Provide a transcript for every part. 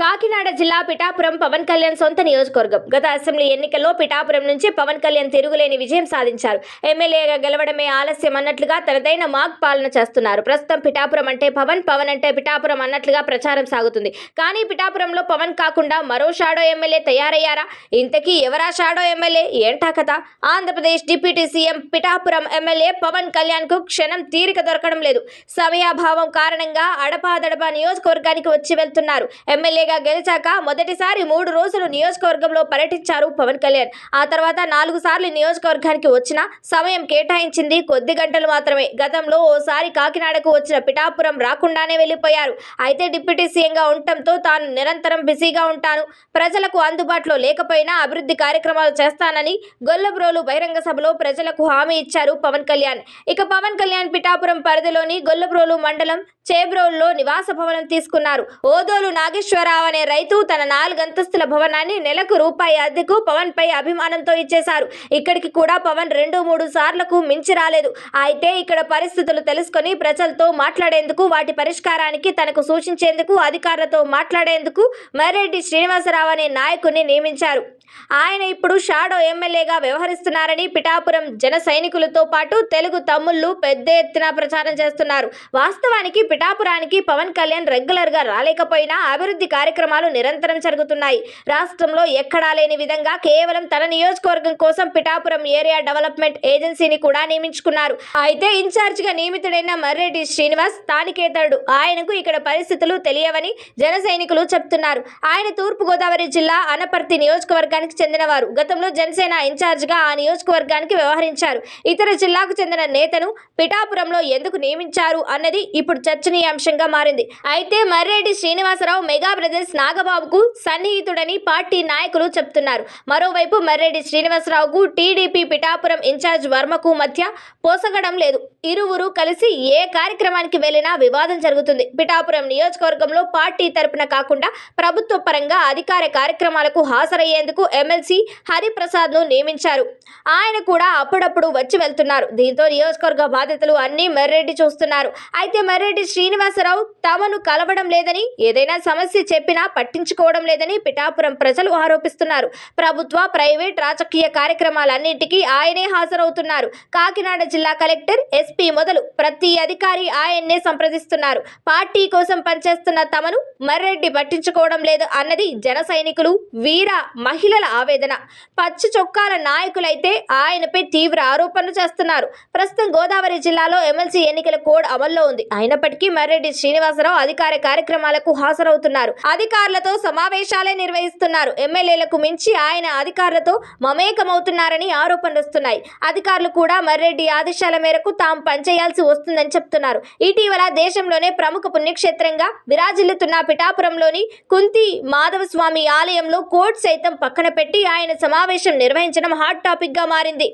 కాకినాడ జిల్లా పిఠాపురం పవన్ కళ్యాణ్ సొంత నియోజకవర్గం. గత అసెంబ్లీ ఎన్నికల్లో పిఠాపురం నుంచి పవన్ కళ్యాణ్ తిరుగులేని విజయం సాధించారు. ఎమ్మెల్యేగా గెలవడమే ఆలస్యం అన్నట్లుగా తనదైన మాగ్ పాలన చేస్తున్నారు. ప్రస్తుతం పిఠాపురం అంటే పవన్ పవన్ అంటే పిఠాపురం అన్నట్లుగా ప్రచారం సాగుతుంది. కానీ పిఠాపురంలో పవన్ కాకుండా మరో షాడో ఎమ్మెల్యే తయారయ్యారా? ఇంతకీ ఎవరా షాడో ఎమ్మెల్యే? ఏంటా కథ? Andhra Pradesh deputy CM Pithapuram MLA Pawan కళ్యాణ్కు క్షణం తీరిక దొరకడం లేదు. సమయాభావం కారణంగా అడపాదడపా నియోజకవర్గానికి వచ్చి వెళ్తున్నారు. ఎమ్మెల్యే ఎమ్మెల్యేగా గెలిచాక మొదటిసారి మూడు రోజులు నియోజకవర్గంలో పర్యటించారు పవన్ కళ్యాణ్. ఆ తర్వాత నాలుగు సార్లు నియోజకవర్గానికి వచ్చిన సమయం కేటాయించింది కొద్ది గంటలు మాత్రమే. గతంలో ఓసారి కాకినాడకు వచ్చిన పిఠాపురం రాకుండానే వెళ్ళిపోయారు. అయితే డిప్యూటీ సీఎంగా ఉండటంతో తాను నిరంతరం బిజీగా ఉంటాను. ప్రజలకు అందుబాటులో లేకపోయినా అభివృద్ధి కార్యక్రమాలు చేస్తానని గొల్లబ్రోలు బహిరంగ సభలో ప్రజలకు హామీ ఇచ్చారు పవన్ కళ్యాణ్. ఇక పవన్ కళ్యాణ్ పిఠాపురం పరిధిలోని గొల్లబ్రోలు మండలం చేబ్రోల్లో నివాస భవనం తీసుకున్నారు. ఓదోలు నాగేశ్వర రావు అనే రైతు తన నాలుగంతస్తుల భవనాన్ని నెలకు రూపాయి అద్దెకు పవన్ పై అభిమానంతో ఇచ్చేశారు. ఇక్కడికి కూడా పవన్ రెండు మూడు సార్లకు మించి రాలేదు. అయితే ఇక్కడ పరిస్థితులు తెలుసుకొని ప్రజలతో మాట్లాడేందుకు వాటి పరిష్కారానికి తనకు సూచించేందుకు అధికారులతో మాట్లాడేందుకు మర్రెడ్డి శ్రీనివాసరావు అనే నాయకుడిని నియమించారు. ఆయన ఇప్పుడు షాడో ఎమ్మెల్యేగా వ్యవహరిస్తున్నారని పిఠాపురం జన సైనికులతో పాటు తెలుగు తమ్ముళ్ళు పెద్ద ఎత్తున ప్రచారం చేస్తున్నారు. వాస్తవానికి పిఠాపురానికి పవన్ కళ్యాణ్ రెగ్యులర్గా రాలేకపోయినా అభివృద్ధి కార్యక్రమాలు నిరంతరం జరుగుతున్నాయి. రాష్ట్రంలో ఎక్కడా లేని విధంగా కేవలం తన నియోజకవర్గం కోసం పిఠాపురం ఏరియా డెవలప్మెంట్ ఏజెన్సీని కూడా నియమించుకున్నారు. అయితే ఇన్ఛార్జ్గా నియమితుడైన మర్రెడ్డి శ్రీనివాస్ స్థానికేతరుడు. ఆయనకు ఇక్కడ పరిస్థితులు తెలియవని జన సైనికులు చెప్తున్నారు. ఆయన తూర్పు గోదావరి జిల్లా అనపర్తి నియోజకవర్గానికి చెందినవారు. గతంలో జనసేన ఇన్ఛార్జ్గా ఆ నియోజకవర్గానికి వ్యవహరించారు. ఇతర జిల్లాకు చెందిన నేతను పిఠాపురంలో ఎందుకు నియమించారు అన్నది ఇప్పుడు చర్చనీయాంశంగా మారింది. అయితే మర్రెడ్డి శ్రీనివాసరావు మెగా బ్రదర్స్ నాగబాబుకు సన్నిహితుడని పార్టీ నాయకులు చెప్తున్నారు. మరోవైపు మర్రెడ్డి శ్రీనివాసరావుకు టీడీపీ పిఠాపురం ఇన్ఛార్జ్ వర్మకు మధ్య పోసగడం లేదు. ఇరువురు కలిసి ఏ కార్యక్రమానికి వెళ్ళినా వివాదం జరుగుతుంది. పిఠాపురం నియోజకవర్గంలో పార్టీ తరపున కాకుండా ప్రభుత్వ పరంగా అధికార కార్యక్రమాలకు హాజరయ్యేందుకు ఎమ్మెల్సీ హరిప్రసాద్ను నియమించారు. ఆయన కూడా అప్పుడప్పుడు వచ్చి వెళ్తున్నారు. దీంతో నియోజకవర్గ బాధ్యతలు అన్ని మర్రెడ్డి చూస్తున్నారు. అయితే మర్రెడ్డి శ్రీనివాసరావు తమను కలవడం లేదని ఏదైనా సమస్య చెప్పినా పట్టించుకోవడం లేదని పిఠాపురం ప్రజలు ఆరోపిస్తున్నారు. ప్రభుత్వ ప్రైవేట్ రాజకీయ కార్యక్రమాలన్నింటికీ ఆయనే హాజరవుతున్నారు. కాకినాడ జిల్లా కలెక్టర్ ఎస్పీ మొదలు ప్రతి అధికారి ఆయన్నే సంప్రదిస్తున్నారు. పార్టీ కోసం పనిచేస్తున్న తమను మర్రెడ్డి పట్టించుకోవడం లేదు అన్నది జన సైనికులు వీర మహిళల ఆవేదన. పచ్చి చొక్కాల నాయకులైతే ఆయనపై తీవ్ర ఆరోపణలు చేస్తున్నారు. ప్రస్తుతం గోదావరి జిల్లాలో ఎమ్మెల్సీ ఎన్నికల కోడ్ అమల్లో ఉంది. అయినప్పటికీ మర్రెడ్డి శ్రీనివాసరావు అధికార కార్యక్రమాలకు హాజరవుతున్నారు. అధికారులతో సమావేశాలే నిర్వహిస్తున్నారు. ఎమ్మెల్యేలకు మించి ఆయన అధికారులతో మమేకమవుతున్నారని ఆరోపణలు వస్తున్నాయి. అధికారులు కూడా మర్రెడ్డి ఆదేశాల మేరకు తాము పనిచేయాల్సి వస్తుందని చెప్తున్నారు. ఇటీవల దేశంలోనే ప్రముఖ పుణ్యక్షేత్రంగా విరాజిల్లుతున్న పిఠాపురంలోని కుంతి మాధవస్వామి ఆలయంలో కోర్టు సైతం పక్కన పెట్టి ఆయన సమావేశం నిర్వహించడం హాట్ టాపిక్గా మారింది.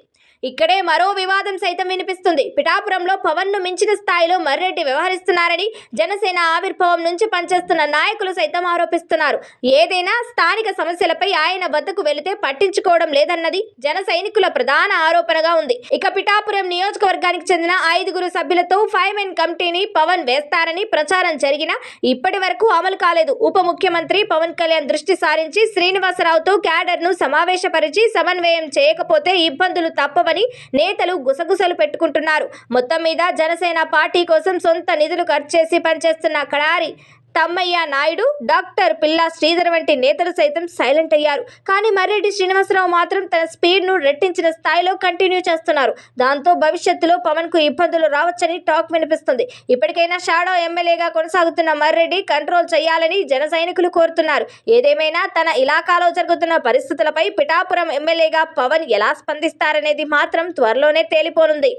ఇక్కడే మరో వివాదం సైతం వినిపిస్తుంది. పిఠాపురంలో పవన్ను మించిన స్థాయిలో మర్రెడ్డి వ్యవహరిస్తున్నారని జనసేన ఆవిర్భావం నుంచి పనిచేస్తున్న నాయకులు సైతం ఆరోపిస్తున్నారు. ఏదైనా స్థానిక సమస్యలపై ఆయన వద్దకు వెళితే పట్టించుకోవడం లేదన్నది జన సైనికుల ప్రధాన ఆరోపణగా ఉంది. ఇక పిఠాపురం నియోజకవర్గానికి చెందిన ఐదుగురు సభ్యులతో ఫైవ్ మెన్ కమిటీని పవన్ వేస్తారని ప్రచారం జరిగినా ఇప్పటి వరకు అమలు కాలేదు. ఉప ముఖ్యమంత్రి పవన్ కళ్యాణ్ దృష్టి సారించి శ్రీనివాసరావుతో క్యాడర్ను సమావేశపరిచి సమన్వయం చేయకపోతే ఇబ్బందులు తప్పవని నేతలు గుసగుసలు పెట్టుకుంటున్నారు. మొత్తం మీద జనసేన పార్టీ కోసం సొంత నిధులు ఖర్చు చేసి పనిచేస్తున్న కడారి తమ్మయ్య నాయుడు డాక్టర్ పిల్లా శ్రీధర్ వంటి నేతలు సైతం సైలెంట్ అయ్యారు. కానీ మర్రెడ్డి శ్రీనివాసరావు మాత్రం తన స్పీడ్ను రెట్టించిన స్థాయిలో కంటిన్యూ చేస్తున్నారు. దాంతో భవిష్యత్తులో పవన్కు ఇబ్బందులు రావచ్చని టాక్ వినిపిస్తుంది. ఇప్పటికైనా షాడో ఎమ్మెల్యేగా కొనసాగుతున్న మర్రెడ్డి కంట్రోల్ చేయాలని జన సైనికులు కోరుతున్నారు. ఏదేమైనా తన ఇలాకాలో జరుగుతున్న పరిస్థితులపై పిఠాపురం ఎమ్మెల్యేగా పవన్ ఎలా స్పందిస్తారనేది మాత్రం త్వరలోనే తేలిపోనుంది.